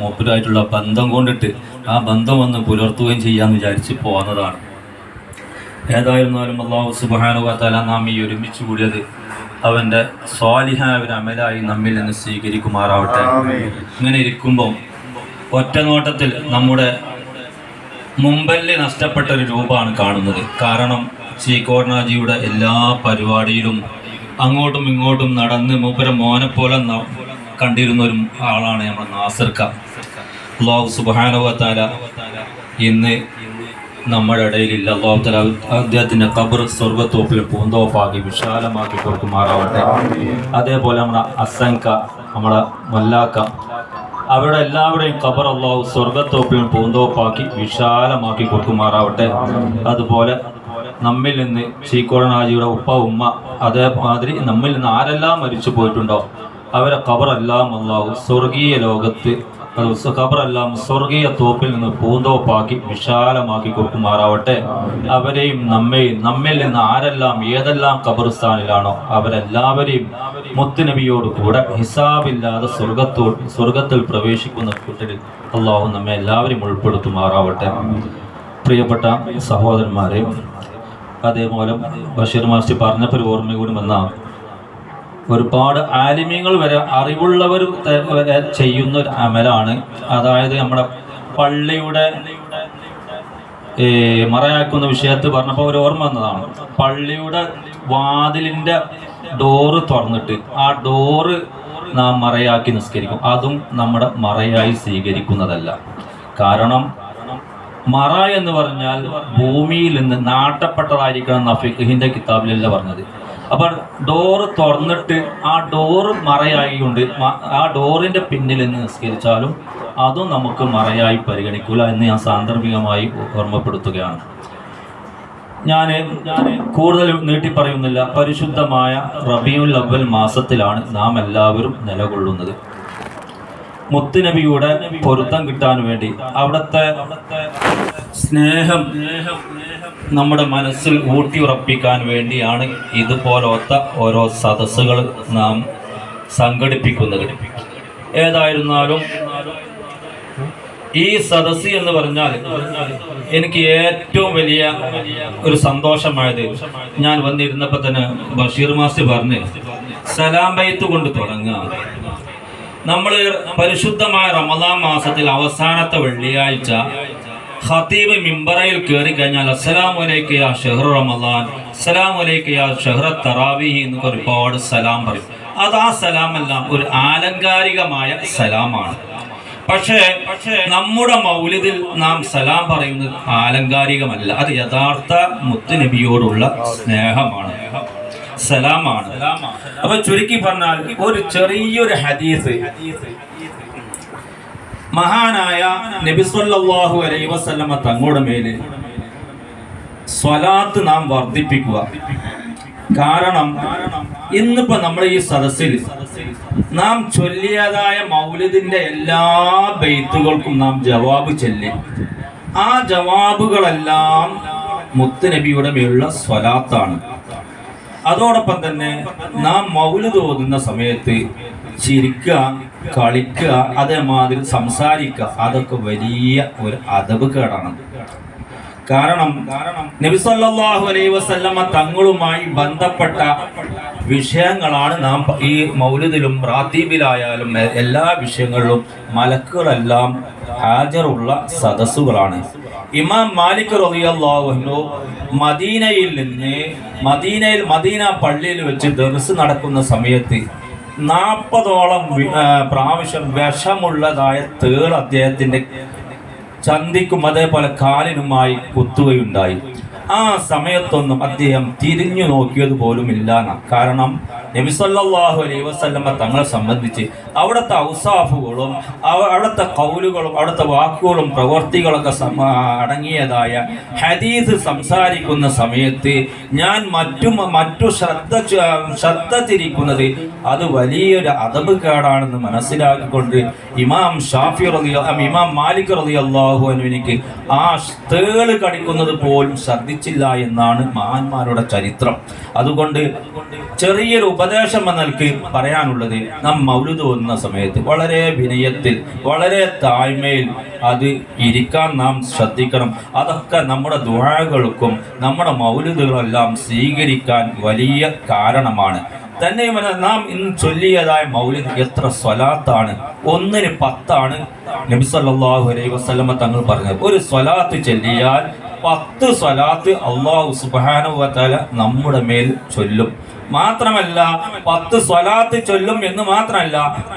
മൂപ്പരുമായിട്ടുള്ള ബന്ധം കൊണ്ടിട്ട് ആ ബന്ധം ഒന്ന് പുലർത്തുകയും ചെയ്യാമെന്ന് വിചാരിച്ച് പോന്നതാണ്. ഏതായിരുന്നാലും അള്ളാഹു സുബാനുവല നാം ഈ ഒരുമിച്ച് കൂടിയത് അവന്റെ സ്വാലിഹായ ഒരു അമലായി നമ്മിൽ നിന്ന് സ്വീകരിക്കുമാറാവട്ടെ. ഇങ്ങനെ ഇരിക്കുമ്പം ഒറ്റ നോട്ടത്തിൽ നമ്മുടെ മുമ്പല്ലി നഷ്ടപ്പെട്ട ഒരു രൂപമാണ് കാണുന്നത്. കാരണം ചീക്കോർണാജിയുടെ എല്ലാ പരിപാടിയിലും അങ്ങോട്ടും ഇങ്ങോട്ടും നടന്ന് മൂപ്പര മോനെ പോലെ കണ്ടിരുന്ന ഒരു ആളാണ് നമ്മുടെ നാസർക്ക അള്ളാഹു സുബാനുവത്താല ഇന്ന് നമ്മുടെ ഇടയിലില്ല. അള്ളാഹു തല അദ്ദേഹത്തിന്റെ ഖബർ സ്വർഗത്തോപ്പിൽ പൂന്തോപ്പാക്കി വിശാലമാക്കി കൊടുക്കുമാറാവട്ടെ. അതേപോലെ നമ്മുടെ അസങ്ക നമ്മുടെ മല്ലാക്ക അവരുടെ എല്ലാവരുടെയും ഖബർ അള്ളാഹു സ്വർഗത്തോപ്പിൽ പൂന്തോപ്പാക്കി വിശാലമാക്കി കൊടുക്കുമാറാവട്ടെ. അതുപോലെ നമ്മിൽ നിന്ന് ചീക്കോടനാജിയുടെ ഉപ്പ ഉമ്മ അതേമാതിരി നമ്മിൽ നിന്ന് ആരെല്ലാം മരിച്ചു പോയിട്ടുണ്ടോ അവരെ ഖബറെല്ലാം അള്ളാഹു സ്വർഗീയ ലോകത്ത് അത് ഖബറെല്ലാം സ്വർഗീയ തോപ്പിൽ നിന്ന് പൂന്തോപ്പാക്കി വിശാലമാക്കി കൊടുക്കുമാറാവട്ടെ. അവരെയും നമ്മെയും നമ്മിൽ നിന്ന് ആരെല്ലാം ഏതെല്ലാം ഖബർസ്ഥാനിലാണോ അവരെല്ലാവരെയും മുത്തുനബിയോട് കൂടെ ഹിസാബില്ലാതെ സ്വർഗത്തോ സ്വർഗത്തിൽ പ്രവേശിക്കുന്ന കൂട്ടരിൽ അള്ളാഹു നമ്മെ എല്ലാവരെയും ഉൾപ്പെടുത്തുമാറാവട്ടെ. പ്രിയപ്പെട്ട സഹോദരന്മാരെ അതേപോലെ ബഷീർ മാസ്റ്റർ പറഞ്ഞപ്പോൾ ഓർമ്മ കൂടി വന്നാൽ ഒരുപാട് ആലിമ്യങ്ങൾ വരെ അറിവുള്ളവർ ചെയ്യുന്ന ഒരു അമലാണ്. അതായത് നമ്മുടെ പള്ളിയുടെ മറയാക്കുന്ന വിഷയത്ത് പറഞ്ഞപ്പോൾ ഒരു ഓർമ്മ വന്നതാണ്. പള്ളിയുടെ വാതിലിന്റെ ഡോറ് തുറന്നിട്ട് ആ ഡോറ് നാം മറയാക്കി നിസ്കരിക്കും. അതും നമ്മുടെ മറയായി സ്വീകരിക്കുന്നതല്ല. കാരണം മറ എന്ന് പറഞ്ഞാൽ ഭൂമിയിൽ നിന്ന് നാട്ടപ്പെട്ടതായിരിക്കണം എന്ന ഫിഖിന്റെ കിതാബിലല്ല പറഞ്ഞത്. അപ്പൊ ഡോറ് തുറന്നിട്ട് ആ ഡോറ് മറയായിക്കൊണ്ട് ആ ഡോറിന്റെ പിന്നിൽ നിന്ന് നിസ്കരിച്ചാലും അതും നമുക്ക് മറയായി പരിഗണിക്കൂല എന്ന് ഞാൻ സാന്ദർഭികമായി ഓർമ്മപ്പെടുത്തുകയാണ്. ഞാൻ ഞാൻ കൂടുതൽ നീട്ടി പറയുന്നില്ല. പരിശുദ്ധമായ റബിയുൽ അവൽ മാസത്തിലാണ് നാം എല്ലാവരും നിലകൊള്ളുന്നത്. മുത്തുനബിയുടെ പൊരുത്തം കിട്ടാൻ വേണ്ടി അവിടുത്തെ സ്നേഹം നമ്മുടെ മനസ്സിൽ ഊട്ടിയുറപ്പിക്കാൻ വേണ്ടിയാണ് ഇതുപോലത്തെ ഓരോ സദസ്സുകൾ നാം സംഘടിപ്പിക്കുന്നത്. ഏതായിരുന്നാലും ഈ സദസ് എന്ന് പറഞ്ഞാൽ എനിക്ക് ഏറ്റവും വലിയ ഒരു സന്തോഷമായത് ഞാൻ വന്നിരുന്നപ്പോൾ തന്നെ ബഷീർ മാസ്റ്റർ പറഞ്ഞ് സലാം ബൈത്ത് കൊണ്ട് തുടങ്ങുക. നമ്മൾ പരിശുദ്ധമായ റമദാൻ മാസത്തിൽ അവസാനത്തെ വെള്ളിയാഴ്ച ഖത്തീബ് മിമ്പറയിൽ കയറി കഴിഞ്ഞാൽ അസ്സലാമു വലൈക്ക് യാ ഷെഹർ റമദാൻ അസ്സലാമു വലൈക്ക് യാ ഷഹർ തറാവിഹി എന്നൊക്കെ ഒരുപാട് സലാം പറയും. അത് ആ സലാമെല്ലാം ഒരു ആലങ്കാരികമായ സലാമാണ്. പക്ഷേ നമ്മുടെ മൗലിദിൽ നാം സലാം പറയുന്നത് ആലങ്കാരികമല്ല. അത് യഥാർത്ഥ മുത്തുനബിയോടുള്ള സ്നേഹമാണ്. സലാമാണ്. അപ്പൊ ചുരുക്കി പറഞ്ഞാൽ ഒരു ചെറിയൊരു ഹദീസ് മഹാനായ നബിസ്വല്ലാഹു അലൈ വസല്ലമ തങ്ങളുടെ മേൽ സ്വലാത്ത് നാം വർദ്ധിപ്പിക്കുക. കാരണം ഇന്നിപ്പോ നമ്മുടെ ഈ സദസ്സിൽ നാം ചൊല്ലിയതായ മൗലിദിന്റെ എല്ലാ ബെയ്ത്തുകൾക്കും നാം ജവാബ് ചൊല്ലി. ആ ജവാബുകളെല്ലാം മുത്തുനബിയുടെ മേലുള്ള സ്വലാത്താണ്. അതോടൊപ്പം തന്നെ നാം മൗലിദ് ഓതുന്ന സമയത്ത് ചിരിക്കുക കളിക്കുക അതേമാതിരി സംസാരിക്കുക. അതൊക്കെ വലിയ ഒരു അതവ് കേടാണ്. കാരണം നബിസല്ലാഹു അലൈ വസല്ലമ തങ്ങളുമായി ബന്ധപ്പെട്ട വിഷയങ്ങളാണ് നാം ഈ മൗലിദിലും റാത്തീബിലായാലും എല്ലാ വിഷയങ്ങളിലും മലക്കുകളെല്ലാം ഹാജറുള്ള സദസ്സുകളാണ്. ഇമാം മാലിക് റളിയല്ലാഹു മദീനയിൽ നിന്ന് മദീനയിൽ മദീന പള്ളിയിൽ വെച്ച് ദർസ് നടക്കുന്ന സമയത്ത് നാൽപ്പതോളം പ്രാവശ്യം വിഷമുള്ളതായ തേൾ അദ്ദേഹത്തിന്റെ ചന്തിക്കും അതേപോലെ കാലിനുമായി കുത്തുകയുണ്ടായി. ആ സമയത്തൊന്നും അദ്ദേഹം തിരിഞ്ഞു നോക്കിയത് പോലും ഇല്ല കാരണം നബിസല്ലാഹു അലൈഹി വസല്ലമ തങ്ങളെ സംബന്ധിച്ച് അവിടുത്തെ ഔസാഫുകളും അവിടുത്തെ കൗലുകളും അവിടുത്തെ വാക്കുകളും പ്രവൃത്തികളൊക്കെ അടങ്ങിയതായ ഹദീസ് സംസാരിക്കുന്ന സമയത്ത് ഞാൻ മറ്റു മറ്റു ശ്രദ്ധ ശ്രദ്ധ തിരിക്കുന്നത് അത് വലിയൊരു അതബ് കേടാണെന്ന് മനസ്സിലാക്കിക്കൊണ്ട് ഇമാം ഷാഫി റതി ഇമാം മാലിക് അള്ളാഹു എനിക്ക് ആ തേൾ കടിക്കുന്നത് പോലും ശ്രദ്ധിച്ചില്ല എന്നാണ് മഹാന്മാരുടെ ചരിത്രം. അതുകൊണ്ട് ചെറിയൊരു ഉപദേശം എന്ന പറയാനുള്ളത് നാം മൗലുദ് വന്ന സമയത്ത് വളരെ വിനയത്തിൽ വളരെ താഴ്മയിൽ അത് ഇരിക്കാൻ നാം ശ്രദ്ധിക്കണം. അതൊക്കെ നമ്മുടെ ദുഴകൾക്കും നമ്മുടെ മൗലുദുകളെല്ലാം സ്വീകരിക്കാൻ വലിയ കാരണമാണ്. തന്നെയുമല്ല നാം ഇന്ന് ചൊല്ലിയതായ മൗലിദ് എത്ര സ്വലാത്താണ്. ഒന്നിന് പത്താണ് നബി സല്ലല്ലാഹു അലൈഹി വസല്ലമ തങ്ങൾ പറഞ്ഞത്. ഒരു സ്വലാത്ത് ചൊല്ലിയാൽ പത്ത് സ്വലാത്ത് അള്ളാഹു സുബ്ഹാനഹു വതആല നമ്മുടെ മേൽ ചൊല്ലും. മാത്രമല്ല പത്ത് സ്വലാത്ത് ചൊല്ലും എന്ന് മാത്രമല്ല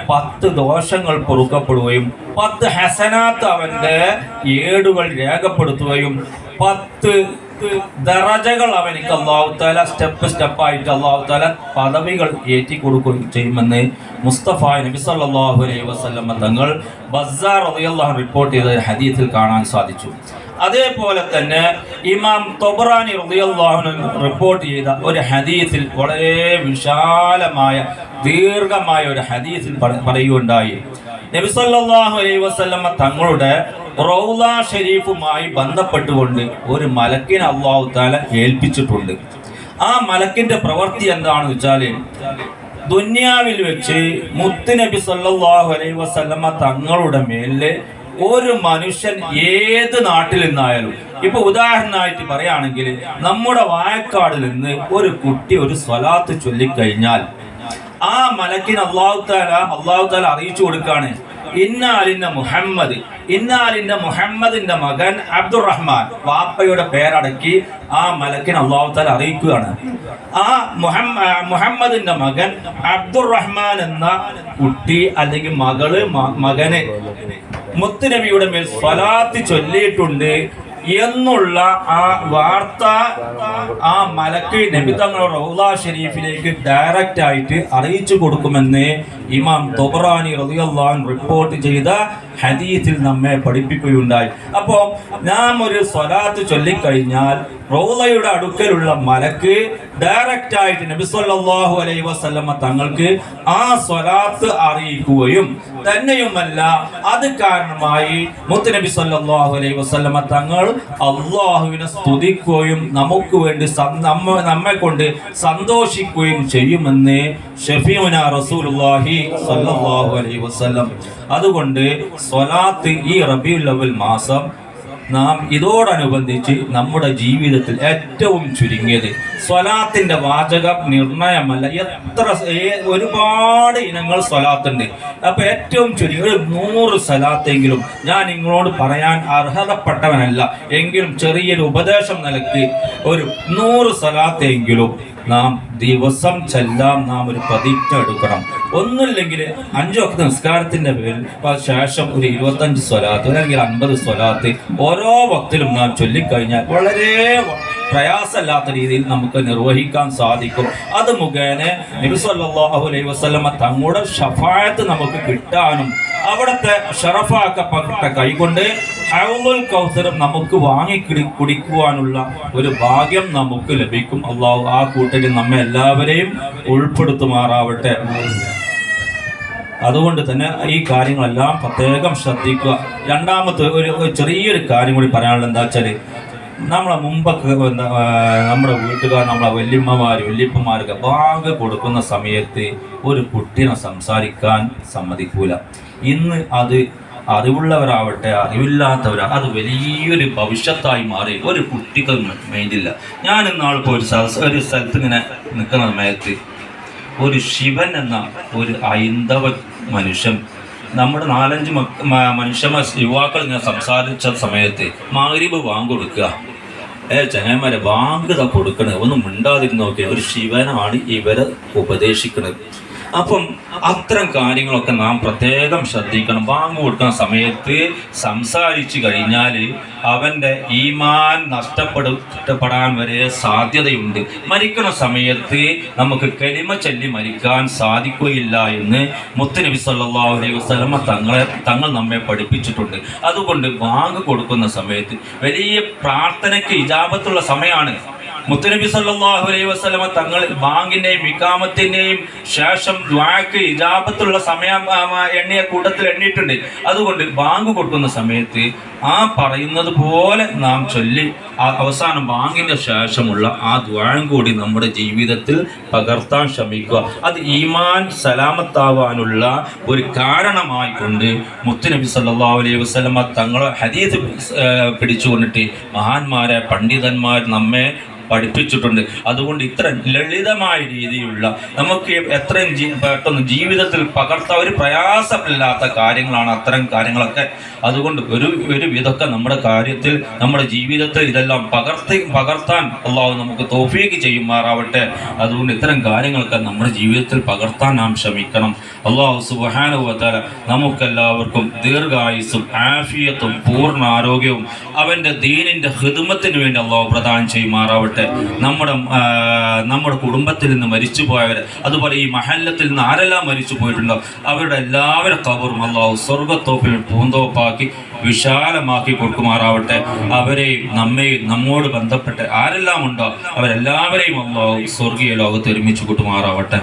പത്ത് ദോഷങ്ങൾ പൊറുക്കപ്പെടുകയും പത്ത് ഹസനാത്ത് അവന്റെ ഏടുകൾ രേഖപ്പെടുത്തുകയും പത്ത് ദറജകൾ അവനിക്ക് അള്ളാഹുത്താല സ്റ്റെപ്പ് സ്റ്റെപ്പായിട്ട് അള്ളാഹുത്താല പദവികൾ ഏറ്റി കൊടുക്കുകയും ചെയ്യുമെന്ന് മുസ്തഫ നബി സല്ലാഹു അലൈഹി വസ്ലം തങ്ങൾ ബസാർ റിപ്പോർട്ട് ചെയ്ത ഹദീത്തിൽ കാണാൻ സാധിച്ചു. അതേപോലെ തന്നെ ഇമാം തൊബറാനി റളിയല്ലാഹു റിപ്പോർട്ട് ചെയ്ത ഒരു ഹദീസിൽ വളരെ വിശാലമായ ദീർഘമായ ഒരു ഹദീസിൽ പറ- പറയുകയുണ്ടായി. നബിസല്ലാഹു അലൈ അലൈഹി വസല്ലമ തങ്ങളുടെ റൗല ഷെരീഫുമായി ബന്ധപ്പെട്ടുകൊണ്ട് ഒരു മലക്കിനെ അള്ളാഹു താല ഏൽപ്പിച്ചിട്ടുണ്ട്. ആ മലക്കിന്റെ പ്രവൃത്തി എന്താണെന്ന് വെച്ചാൽ ദുന്യാവിൽ വെച്ച് മുത്ത് നബി സല്ലാഹു അലൈ വസല്ലമ തങ്ങളുടെ മേലിൽ ഒരു മനുഷ്യൻ ഏത് നാട്ടിൽ നിന്നായാലും. ഇപ്പൊ ഉദാഹരണമായിട്ട് പറയുകയാണെങ്കിൽ നമ്മുടെ വായക്കാടിൽ നിന്ന് ഒരു കുട്ടി ഒരു സ്വലാത്ത് ചൊല്ലിക്കഴിഞ്ഞാൽ ആ മലക്കിന് അള്ളാഹു താല അള്ളാഹു താല അറിയിച്ചു കൊടുക്കാണ്. ഇന്നാലിന്റെ മുഹമ്മദ് ഇന്നാലിന്റെ മുഹമ്മദിന്റെ മകൻ അബ്ദുറഹ്മാൻ വാപ്പയുടെ പേരടക്കി ആ മലക്കിന് അള്ളാഹു താല അറിയിക്കുകയാണ്. ആ മുഹമ്മദിന്റെ മകൻ അബ്ദുറഹ്മാൻ എന്ന കുട്ടി അല്ലെങ്കിൽ മകൾ മകന് മുത്തുനബിയുടെ മേൽ സ്വലാത്ത് ചൊല്ലിയിട്ടുണ്ട് എന്നുള്ള ആ വാർത്ത ആ മലക്ക് നബി തങ്ങളുടെ റൗല ഷെരീഫിലേക്ക് ഡയറക്റ്റ് ആയിട്ട് അറിയിച്ചു കൊടുക്കുമെന്ന് ഇമാം തൊബറാനി റളിയല്ലാഹു അൻഹു റിപ്പോർട്ട് ചെയ്ത ഹദീസിൽ നമ്മെ പഠിപ്പിക്കുകയുണ്ടായി. അപ്പോൾ നാം ഒരു സ്വലാത്ത് ചൊല്ലിക്കഴിഞ്ഞാൽ റൗലയുടെ അടുക്കലുള്ള മലക്ക് ഡയറക്റ്റ് ആയിട്ട് നബി സല്ലല്ലാഹു അലൈഹി വസല്ലമ തങ്ങൾക്ക് ആ സ്വലാത്ത് അറിയിക്കുകയും തന്നെയുമല്ല അത് കാരണമായി മുത്ത് നബി സല്ലല്ലാഹു അലൈഹി വസല്ലമ തങ്ങൾ അള്ളാഹുവിനെ സ്തുതിക്കുകയും നമുക്ക് വേണ്ടി നമ്മെ കൊണ്ട് സന്തോഷിക്കുകയും ചെയ്യുമെന്ന് ഷഫീഉന റസൂലുള്ളാഹി സല്ലല്ലാഹു അലൈഹി വസല്ലം. അതുകൊണ്ട് സ്വലാത്ത് ഈ റബീഉൽ അവൽ മാസം നാം ഇതോടനുബന്ധിച്ച് നമ്മുടെ ജീവിതത്തിൽ ഏറ്റവും ചുരുങ്ങിയത്. സ്വലാത്തിന്റെ വാചകം നിർണയമല്ല. എത്ര ഒരുപാട് ഇനങ്ങൾ സ്വലാത്തുണ്ട്. അപ്പൊ ഏറ്റവും ചുരുങ്ങി ഒരു നൂറ് സ്വലാത്തെങ്കിലും ഞാൻ നിങ്ങളോട് പറയാൻ അർഹതപ്പെട്ടവനല്ല. എങ്കിലും ചെറിയൊരു ഉപദേശം നൽകി ഒരു നൂറ് സ്വലാത്തെങ്കിലും നാം ദിവസം ചെല്ലാം നാം ഒരു പ്രതിജ്ഞ എടുക്കണം. ഒന്നുമില്ലെങ്കിൽ അഞ്ചു വക്ത നിസ്കാരത്തിന്റെ പേരിൽ ശേഷം ഒരു ഇരുപത്തഞ്ച് സ്വലാത്ത് അല്ലെങ്കിൽ അൻപത് സ്വലാത്ത് ഓരോ വക്തിലും നാം ചൊല്ലിക്കഴിഞ്ഞാൽ വളരെ പ്രയാസമില്ലാത്ത രീതിയിൽ നമുക്ക് നിർവഹിക്കാൻ സാധിക്കും. അത് മുഖേന നബി സല്ലല്ലാഹു അലൈഹി വസല്ലമ തങ്ങളുടെ ഷഫായത്ത് നമുക്ക് കിട്ടാനും അവിടുത്തെ ഷറഫാക്കപ്പെട്ട കൈകൊണ്ട് ഹൗലുൽ കൗസരം നമുക്ക് വാങ്ങി കുടി- കുടിക്കുവാനുള്ള ഒരു ഭാഗ്യം നമുക്ക് ലഭിക്കും. അള്ളാഹു ആ കൂട്ടരിൽ നമ്മെ എല്ലാവരെയും ഉൾപ്പെടുത്തുമാറാവട്ടെ. അതുകൊണ്ട് തന്നെ ഈ കാര്യങ്ങളെല്ലാം പ്രത്യേകം ശ്രദ്ധിക്കുക. രണ്ടാമത്തെ ഒരു ചെറിയൊരു കാര്യം കൂടി പറയാനുള്ളത് എന്താ വെച്ചാൽ നമ്മളെ മുമ്പൊക്കെ നമ്മുടെ വീട്ടുകാർ നമ്മളെ വല്യമ്മമാർ വല്യപ്പന്മാരൊക്കെ ബാങ്ക് കൊടുക്കുന്ന സമയത്ത് ഒരു കുട്ടിനെ സംസാരിക്കാൻ സമ്മതിക്കൂല. ഇന്ന് അത് അറിവുള്ളവരാവട്ടെ അറിവില്ലാത്തവരാ അത് വലിയൊരു ഭവിഷ്യത്തായി മാറി. ഒരു കുട്ടിക്ക് മൈൻഡില്ല ഞാൻ ഇന്നാളിപ്പോൾ ഒരു ഒരു സ്ഥലത്ത് ഇങ്ങനെ നിൽക്കുന്ന സമയത്ത് ഒരു ശിവൻ എന്ന ഒരു ഹൈന്ദവ മനുഷ്യൻ നമ്മുടെ നാലഞ്ച് മനുഷ്യന്മാർ യുവാക്കൾ ഇങ്ങനെ സംസാരിച്ച സമയത്ത് വാങ്ക് കൊടുക്കുക. ഏ ചങ്ങന്മാരെ വാങ്ക് കൊടുക്കണേ. ഒന്നും മിണ്ടാതിരുന്ന് നോക്കിയ. ഒരു ശിവനാണ് ഇവരെ ഉപദേശിക്കുന്നത് അപ്പം അത്തരം കാര്യങ്ങളൊക്കെ നാം പ്രത്യേകം ശ്രദ്ധിക്കണം. വാങ്ങു കൊടുക്കുന്ന സമയത്ത് സംസാരിച്ചു കഴിഞ്ഞാൽ അവന്റെ ഈമാൻ നഷ്ടപ്പെടുത്തപ്പെടാൻ വരെ സാധ്യതയുണ്ട്. മരിക്കുന്ന സമയത്ത് നമുക്ക് കരിമ ചൊല്ലി മരിക്കാൻ സാധിക്കുകയില്ല എന്ന് മുത്തനബി സല്ലല്ലാഹു അലൈഹി വസ്ലമ തങ്ങളെ തങ്ങൾ നമ്മെ പഠിപ്പിച്ചിട്ടുണ്ട്. അതുകൊണ്ട് വാങ്ങു കൊടുക്കുന്ന സമയത്ത് വലിയ പ്രാർത്ഥനയ്ക്ക് ഇജാപത്തുള്ള സമയമാണ് മുത്തനബി സല്ലാഹു അലൈഹി വസ്ലമ തങ്ങൾ ബാങ്കിന്റെയും ഇക്കാമത്തിന്റെയും ശേഷം ദ്വാക്ക് ഇജാപത്തുള്ള സമയം എണ്ണിയ കൂട്ടത്തിൽ എണ്ണിയിട്ടുണ്ട്. അതുകൊണ്ട് ബാങ്ക് കൊടുക്കുന്ന സമയത്ത് ആ പറയുന്നത് പോലെ നാം ചൊല്ലി ആ അവസാനം ബാങ്കിന്റെ ശേഷമുള്ള ആ ദ്വാരം കൂടി നമ്മുടെ ജീവിതത്തിൽ പകർത്താൻ ശ്രമിക്കുക. അത് ഈമാൻ സലാമത്താവാനുള്ള ഒരു കാരണമായിക്കൊണ്ട് മുത്തുനബി സല്ലാ അലൈഹി വസ്ലമ തങ്ങളെ ഏർ പിടിച്ചുകൊണ്ടിട്ട് മഹാന്മാരെ പണ്ഡിതന്മാർ നമ്മെ പഠിപ്പിച്ചിട്ടുണ്ട്. അതുകൊണ്ട് ഇത്ര ലളിതമായ രീതിയിലുള്ള നമുക്ക് എത്രയും പെട്ടെന്ന് ജീവിതത്തിൽ പകർത്താൻ ഒരു പ്രയാസമില്ലാത്ത കാര്യങ്ങളാണ് അത്തരം കാര്യങ്ങളൊക്കെ. അതുകൊണ്ട് ഒരു ഒരു വിധമൊക്കെ നമ്മുടെ കാര്യത്തിൽ നമ്മുടെ ജീവിതത്തിൽ ഇതെല്ലാം പകർത്തി പകർത്താൻ അള്ളാഹു നമുക്ക് തോഫീക്ക് ചെയ്യുമാറാവട്ടെ. അതുകൊണ്ട് ഇത്തരം കാര്യങ്ങളൊക്കെ നമ്മുടെ ജീവിതത്തിൽ പകർത്താൻ നാം ശ്രമിക്കണം. അള്ളാഹു സുബാനുഭവത്താല നമുക്കെല്ലാവർക്കും ദീർഘായുസും ആഫിയത്തും പൂർണ ആരോഗ്യവും അവന്റെ ദീനിന്റെ ഹിദമത്തിന് വേണ്ടി അള്ളാഹു പ്രദാനം ചെയ്യുമാറാവട്ടെ. നമ്മുടെ നമ്മുടെ കുടുംബത്തിൽ നിന്ന് മരിച്ചു പോയവർ അതുപോലെ ഈ മഹല്ലത്തിൽ നിന്ന് ആരെല്ലാം മരിച്ചു പോയിട്ടുണ്ടോ അവരുടെ എല്ലാവരുടെ കബറും അള്ളാഹു സ്വർഗത്തോപ്പിൽ പൂന്തോപ്പാക്കി വിശാലമാക്കി കൊടുക്കുമാറാവട്ടെ. അവരെയും നമ്മയും നമ്മോട് ബന്ധപ്പെട്ട് ആരെല്ലാം ഉണ്ടോ അവരെല്ലാവരെയും അള്ളാഹു സ്വർഗീയ ലോകത്ത് ഒരുമിച്ച് കൂട്ടുമാറാവട്ടെ.